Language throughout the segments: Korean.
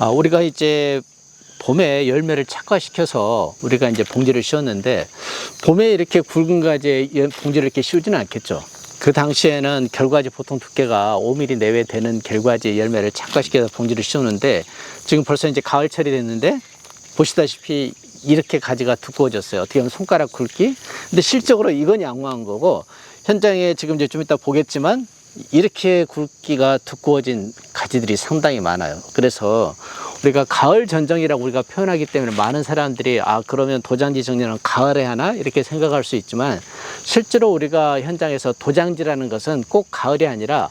아, 우리가 이제 봄에 열매를 착화시켜서 우리가 이제 봉지를 씌웠는데 봄에 이렇게 굵은 가지에 연- 봉지를 이렇게 씌우지는 않겠죠. 그 당시에는 결과지 보통 두께가 5mm 내외 되는 결과지 열매를 착화시켜서 봉지를 씌우는데 지금 벌써 이제 가을철이 됐는데 보시다시피 이렇게 가지가 두꺼워졌어요. 어떻게 보면 손가락 굵기. 근데 실적으로 이건 양호한 거고 현장에 지금 이제 좀 이따 보겠지만 이렇게 굵기가 두꺼워진 가지들이 상당히 많아요. 그래서 우리가 가을 전정이라고 우리가 표현하기 때문에 많은 사람들이 아 그러면 도장지 정리는 가을에 하나 이렇게 생각할 수 있지만 실제로 우리가 현장에서 도장지라는 것은 꼭 가을이 아니라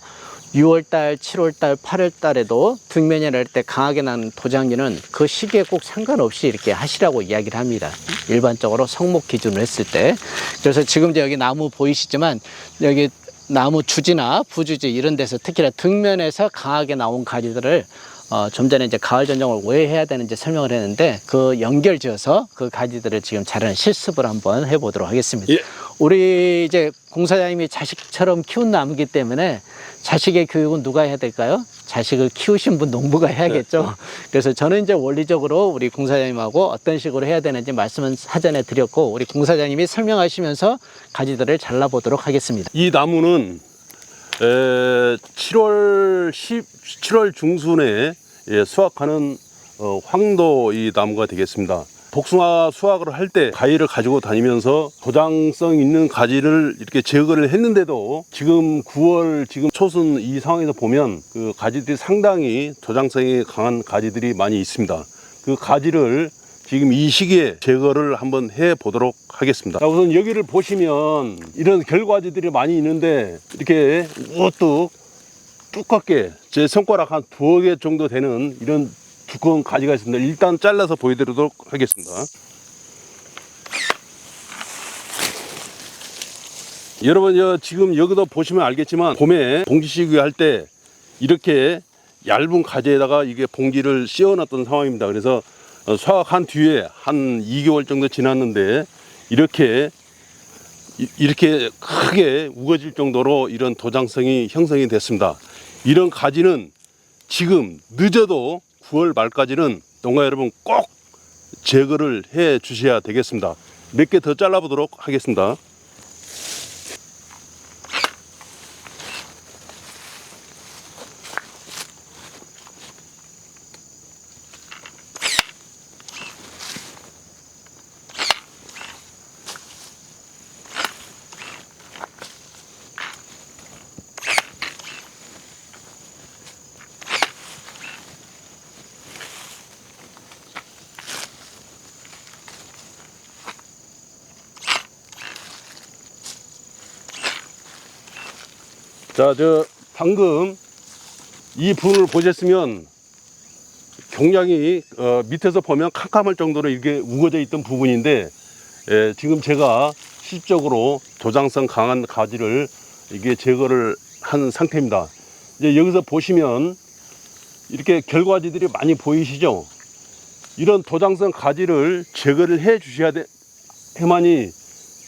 6월달, 7월달, 8월달에도 등면이라 할 때 강하게 나는 도장지는 그 시기에 꼭 상관없이 이렇게 하시라고 이야기를 합니다. 일반적으로 성목 기준으로 했을 때. 그래서 지금 이제 여기 나무 보이시지만 여기 나무 주지나 부주지 이런 데서 특히나 등면에서 강하게 나온 가지들을 어, 좀 전에 이제 가을 전정을 왜 해야 되는지 설명을 했는데 그 연결 지어서 그 가지들을 지금 자르는 실습을 한번 해보도록 하겠습니다. 예. 우리 이제 공사장님이 자식처럼 키운 나무기 때문에 자식의 교육은 누가 해야 될까요? 자식을 키우신 분 농부가 해야겠죠. 그래서 저는 이제 원리적으로 우리 공사장님하고 어떤 식으로 해야 되는지 말씀은 사전에 드렸고 우리 공사장님이 설명하시면서 가지들을 잘라보도록 하겠습니다. 이 나무는 에, 7월 10, 7월 중순에 예, 수확하는 어, 황도 이 나무가 되겠습니다. 복숭아 수확을 할 때 가위를 가지고 다니면서 도장성 있는 가지를 이렇게 제거를 했는데도 지금 9월 지금 초순 이 상황에서 보면 그 가지들이 상당히 도장성이 강한 가지들이 많이 있습니다. 그 가지를 지금 이 시기에 제거를 한번 해 보도록 하겠습니다. 자, 우선 여기를 보시면 이런 결과지들이 많이 있는데 이렇게 우뚝 두껍게 제 손가락 한 두어 개 정도 되는 이런 두꺼운 가지가 있습니다. 일단 잘라서 보여드리도록 하겠습니다. 여러분 저 지금 여기도 보시면 알겠지만 봄에 봉지 씌우기 할 때 이렇게 얇은 가지에다가 이게 봉지를 씌워놨던 상황입니다. 그래서 어, 수확한 뒤에 한 2개월 정도 지났는데 이렇게 이- 이렇게 크게 우거질 정도로 이런 도장성이 형성이 됐습니다. 이런 가지는 지금 늦어도 9월 말까지는 농가 여러분 꼭 제거를 해 주셔야 되겠습니다. 몇 개 더 잘라보도록 하겠습니다. 자, 저 방금 이 분을 보셨으면 경량이 어, 밑에서 보면 캄캄할 정도로 이게 우거져 있던 부분인데 예, 지금 제가 실적으로 도장성 강한 가지를 이게 제거를 한 상태입니다. 이제 여기서 보시면 이렇게 결과지들이 많이 보이시죠? 이런 도장성 가지를 제거를 해 주셔야 돼, 해만이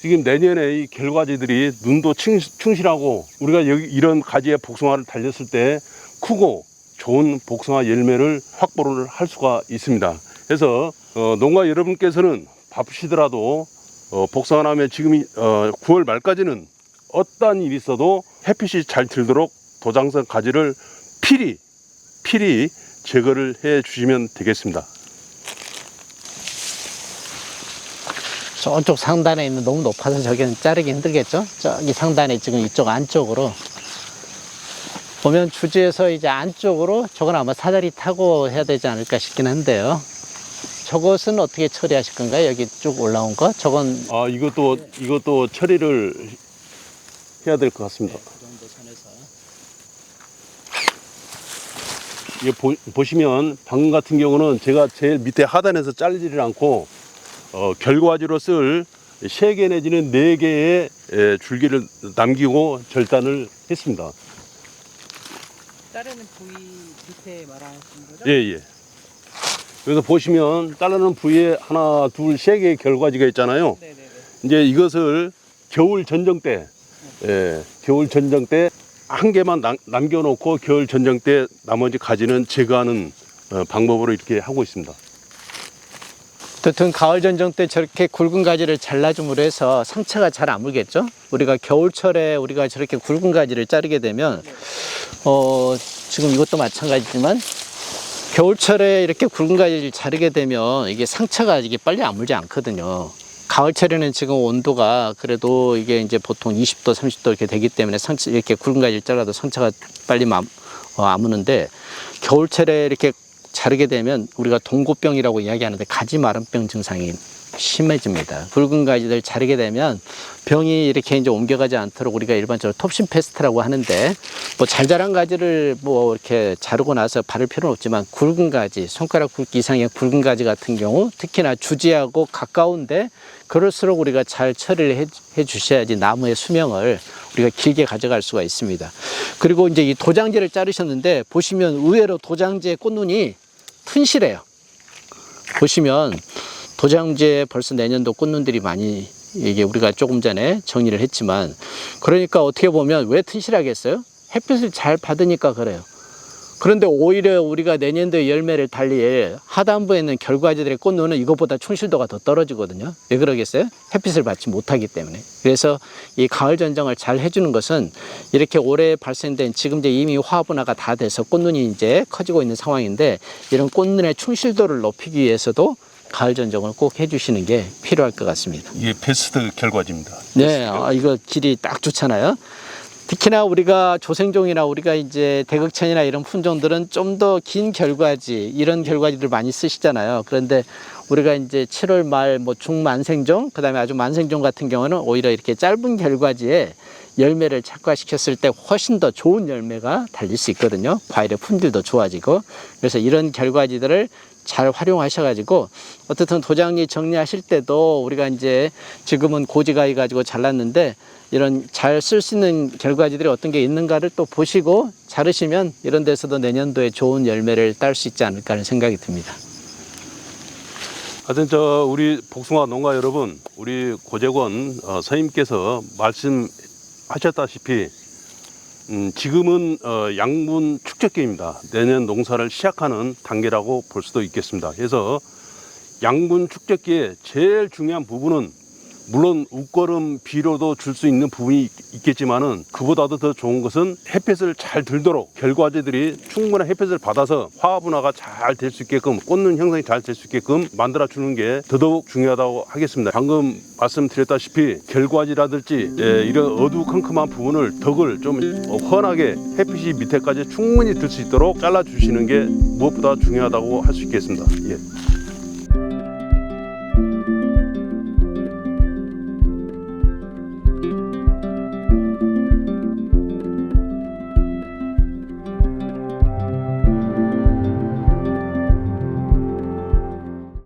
지금 내년에 이 결과지들이 눈도 충- 충실하고 우리가 여기 이런 가지에 복숭아를 달렸을 때 크고 좋은 복숭아 열매를 확보를 할 수가 있습니다. 그래서 어, 농가 여러분께서는 바쁘시더라도 어, 복숭아 나면 지금 이- 어, 9월 말까지는 어떠한 일이 있어도 햇빛이 잘 들도록 도장성 가지를 필히 필히 제거를 해 주시면 되겠습니다. 저쪽 상단에 있는 너무 높아서 저기는 자르기 힘들겠죠? 저기 상단에 지금 이쪽 안쪽으로 보면 주지에서 이제 안쪽으로 저건 아마 사다리 타고 해야 되지 않을까 싶긴 한데요. 저것은 어떻게 처리하실 건가요? 여기 쭉 올라온 거? 저건 아 이것도 이것도 처리를 해야 될 것 같습니다. 이게 보, 보시면 방금 같은 경우는 제가 제일 밑에 하단에서 잘리지를 않고 어, 결과지로 쓸 세 개 내지는 네 개의 에, 줄기를 남기고 절단을 했습니다. 자르는 부위 밑에 말하시는 거죠? 예, 예. 그래서 보시면 자르는 부위에 하나, 둘, 세 개의 결과지가 있잖아요. 네네네. 이제 이것을 겨울 전정 때, 예, 겨울 전정 때한 개만 남, 남겨놓고 겨울 전정 때 나머지 가지는 제거하는 어, 방법으로 이렇게 하고 있습니다. 어쨌든 가을 전정 때 저렇게 굵은 가지를 잘라줌으로 해서 상처가 잘 안 물겠죠? 우리가 겨울철에 우리가 저렇게 굵은 가지를 자르게 되면 어 지금 이것도 마찬가지지만 겨울철에 이렇게 굵은 가지를 자르게 되면 이게 상처가 이게 빨리 안 물지 않거든요. 가을철에는 지금 온도가 그래도 이게 이제 보통 20도, 30도 이렇게 되기 때문에 상처 이렇게 굵은 가지를 잘라도 상처가 빨리 마, 어, 안 무는데 겨울철에 이렇게 자르게 되면 우리가 동고병이라고 이야기하는데 가지 마름병 증상이 심해집니다. 굵은 가지들 자르게 되면 병이 이렇게 이제 옮겨가지 않도록 우리가 일반적으로 톱신 페스트라고 하는데 뭐 잘 자란 가지를 뭐 이렇게 자르고 나서 바를 필요는 없지만 굵은 가지, 손가락 굵기 이상의 굵은 가지 같은 경우 특히나 주지하고 가까운데 그럴수록 우리가 잘 처리를 해, 해 주셔야지 나무의 수명을 우리가 길게 가져갈 수가 있습니다. 그리고 이제 이 도장지를 자르셨는데 보시면 의외로 도장지의 꽃눈이 튼실해요. 보시면 도장지에 벌써 내년도 꽃눈들이 많이 이게 우리가 조금 전에 정리를 했지만 그러니까 어떻게 보면 왜 튼실하겠어요? 햇빛을 잘 받으니까 그래요. 그런데 오히려 우리가 내년도에 열매를 달릴 하단부에 있는 결과지들의 꽃눈은 이것보다 충실도가 더 떨어지거든요. 왜 그러겠어요? 햇빛을 받지 못하기 때문에. 그래서 이 가을 전정을 잘 해주는 것은 이렇게 올해 발생된 지금 이제 이미 화분화가 다 돼서 꽃눈이 이제 커지고 있는 상황인데 이런 꽃눈의 충실도를 높이기 위해서도 가을 전정을 꼭 해주시는 게 필요할 것 같습니다. 이게 베스트 결과지입니다. 네, 아, 이거 길이 딱 좋잖아요. 특히나 우리가 조생종이나 우리가 이제 대극천이나 이런 품종들은 좀 더 긴 결과지 이런 결과지들 많이 쓰시잖아요. 그런데 우리가 이제 7월 말 뭐 중만생종 그다음에 아주 만생종 같은 경우는 오히려 이렇게 짧은 결과지에 열매를 착과시켰을 때 훨씬 더 좋은 열매가 달릴 수 있거든요. 과일의 품질도 좋아지고 그래서 이런 결과지들을 잘 활용하셔가지고 어떻든 도장리 정리하실 때도 우리가 이제 지금은 고지가위 가지고 잘랐는데 이런 잘 쓸 수 있는 결과지들이 어떤 게 있는가를 또 보시고 자르시면 이런 데서도 내년도에 좋은 열매를 딸 수 있지 않을까 하는 생각이 듭니다. 하여튼 저 우리 복숭아 농가 여러분, 우리 고재권 어, 선임께서 말씀 하셨다시피 음, 지금은 어, 양분 축적기입니다. 내년 농사를 시작하는 단계라고 볼 수도 있겠습니다. 그래서 양분 축적기의 제일 중요한 부분은 물론 웃거름 비료도 줄 수 있는 부분이 있- 있겠지만은 그보다도 더 좋은 것은 햇빛을 잘 들도록 결과지들이 충분한 햇빛을 받아서 화분화가 잘 될 수 있게끔 꽃눈 형성이 잘 될 수 있게끔 만들어 주는 게 더더욱 중요하다고 하겠습니다. 방금 말씀드렸다시피 결과지라든지 예, 이런 어두컴컴한 부분을 덕을 좀 훤하게 햇빛이 밑에까지 충분히 들 수 있도록 잘라 주시는 게 무엇보다 중요하다고 할 수 있겠습니다. 예.